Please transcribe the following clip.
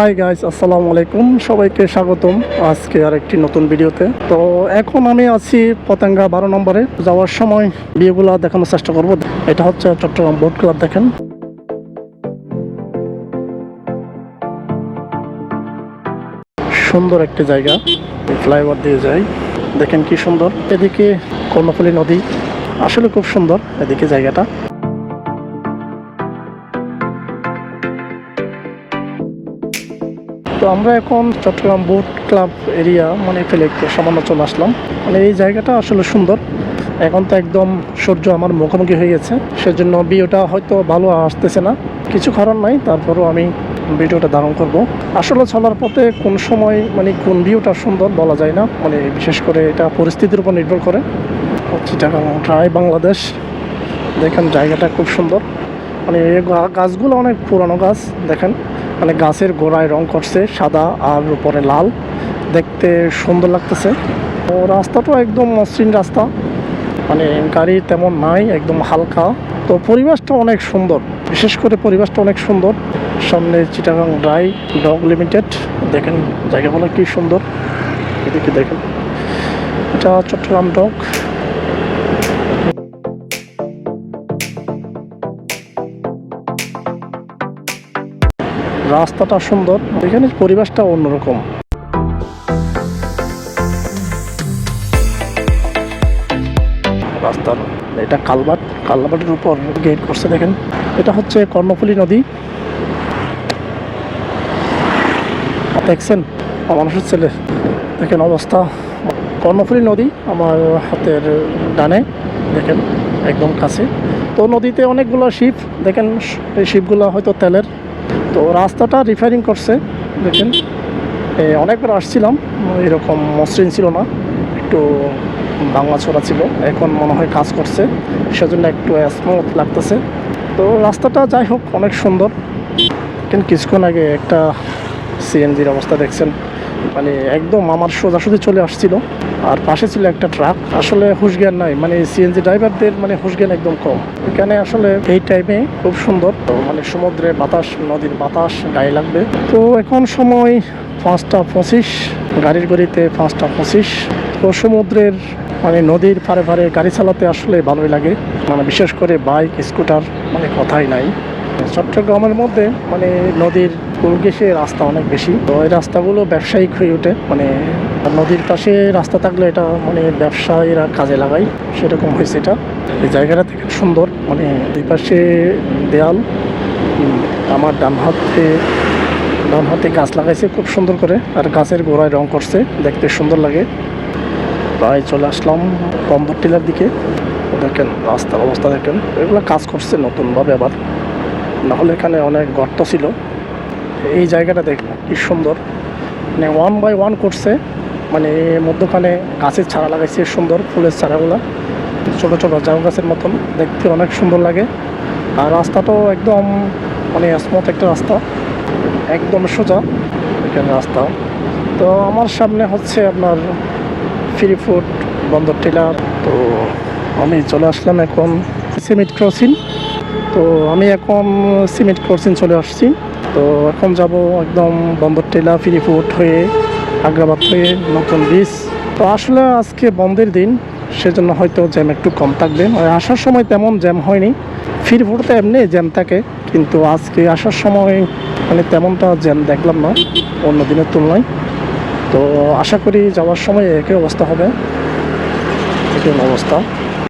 Hi guys আসসালামু আলাইকুম সবাইকে স্বাগতম আজকে আর একটি নতুন ভিডিওতে। তো এখন আমি আছি পতেঙ্গা বারো নম্বরে। যাওয়ার সময় বিয়েগুলো দেখানোর চেষ্টা করব। এটা হচ্ছে চট্টগ্রাম বোট ক্লাব দেখেন। সুন্দর একটি জায়গা। ফ্লাইওভার দিয়ে যাই দেখেন কি সুন্দর। এদিকে কর্ণফুলী নদী। আসলে খুব সুন্দর এদিকে জায়গাটা। তো আমরা এখন চট্টগ্রাম বোট ক্লাব এরিয়া মানে একটু সামান্য চলে আসলাম। মানে এই জায়গাটা আসলে সুন্দর। এখন তো একদম সূর্য আমার মুখোমুখি হয়ে গেছে। সেজন্য ভিডিওটা হয়তো ভালো আসতেছে না। কিছু কারণ নাই, তারপরও আমি ভিডিওটা ধারণ করব। আসলে চলার পথে কোন সময় মানে কোন ভিউটা সুন্দর বলা যায় না। মানে বিশেষ করে এটা পরিস্থিতির উপর নির্ভর করে। ট্রাই বাংলাদেশ। দেখেন জায়গাটা খুব সুন্দর। মানে গাছগুলো অনেক পুরানো গাছ, দেখেন। মানে গাছের গোড়ায় রং করছে, সাদা আর উপরে লাল। দেখতে সুন্দর লাগতেছে। ও রাস্তাটা একদম মসৃণ রাস্তা। মানে গাড়ি তেমন নাই, একদম হালকা। তো পরিবেশটা অনেক সুন্দর। বিশেষ করে পরিবেশটা অনেক সুন্দর। সামনে চিটাগাং ড্রাই ডগ লিমিটেড। দেখেন জায়গাগুলো কি সুন্দর। এদিকে দেখেন। এটা চট্টগ্রাম ডগ। রাস্তাটা সুন্দর, এখানে পরিবেশটা অন্যরকম। রাস্তার, এটা কালবাট, কালবাটের উপর গেট করছে দেখেন। এটা হচ্ছে কর্ণফুলী নদী। দেখছেন? মানুষের ছেলে। দেখেন অবস্থা। কর্ণফুলী নদী আমার হাতের ডানে। দেখেন, একদম কাছে। তো নদীতে অনেকগুলো শিপ। দেখেন, এই শিপগুলো হয়তো তেলের। তো রাস্তাটা রিফারিং করছে, দেখেন। অনেকবার আসছিলাম, এরকম মসৃণ ছিল না, একটু বাংলা ছড়া ছিল, এখন মনে হয় কাজ করছে, সেজন্য একটু স্মুথ লাগতেছে। তো রাস্তাটা যাই হোক, অনেক সুন্দর। কিন্তু কিছুক্ষণ আগে একটা সিএনজির অবস্থা দেখছেন মানে একদম আমার সোজাসুজি চলে আসছিল। আর পাশে ছিল একটা ট্রাক। আসলে হুশজ্ঞান নাই মানে সিএনজি ড্রাইভারদের মানে হুশজ্ঞান একদম কম। এখানে আসলে এই টাইমে খুব সুন্দর মানে সমুদ্রে বাতাস, নদীর বাতাস, গায়ে লাগবে। তো এখন সময় পাঁচটা পঁচিশ, গাড়ির গড়িতে পাঁচটা পঁচিশ। তো সমুদ্রের মানে নদীর পারে পারে গাড়ি চালাতে আসলে ভালোই লাগে। মানে বিশেষ করে বাইক স্কুটার মানে কথাই নাই। চট্টগ্রামের মধ্যে মানে নদীর ঘেঁষে রাস্তা অনেক বেশি। তো এই রাস্তাগুলো ব্যবসায়িক হয়ে ওঠে মানে নদীর পাশে রাস্তা থাকলে এটা মানে ব্যবসায়ীরা কাজে লাগায়, সেরকম হয়েছে এটা। এই জায়গাটা থেকে সুন্দর মানে দুই পাশে দেয়াল আমার ডান হাতে ডান হাতে গাছ লাগাইছে খুব সুন্দর করে, আর গাছের গোড়ায় রং করছে, দেখতে সুন্দর লাগে। প্রায় চলে আসলাম বন্দর টিলার দিকে। দেখেন, রাস্তার অবস্থা দেখেন, এগুলো কাজ করছে নতুনভাবে আবার। নাহলে এখানে অনেক গর্ত ছিল। এই জায়গাটা দেখলাম কি সুন্দর। মানে ওয়ান বাই ওয়ান করছে। মানে মধ্যখানে গাছের চারা লাগাইছে সুন্দর ফুলের চারাগুলা ছোট ছোট জাউ গাছের মতন, দেখতে অনেক সুন্দর লাগে। আর রাস্তাটাও একদম মানে স্মুথ একটা রাস্তা, একদম সোজা এখানে রাস্তা। তো আমার সামনে হচ্ছে আপনার ফ্রি ফুড বন্দর টিলার। তো আমি চলে আসলাম এখন সিমেন্ট ক্রসিং তো আমি এখন সিমেন্ট ক্রসিং চলে আসছি। তো এখন যাব একদম বন্দর টিলা ফ্রি ফুড হয়ে আগ্রাবাদ থেকে নতুন বীজ। তো আসলে আজকে বন্ধের দিন, সেজন্য হয়তো জ্যাম একটু কম থাকবে। আর আসার সময় তেমন জ্যাম হয়নি। ফ্রি তো এমনি জ্যাম থাকে, কিন্তু আজকে আসার সময় মানে তেমনটা জ্যাম দেখলাম না, অন্য দিনের তুলনায়। তো আশা করি যাওয়ার সময় একই অবস্থা হবে। একই অবস্থা।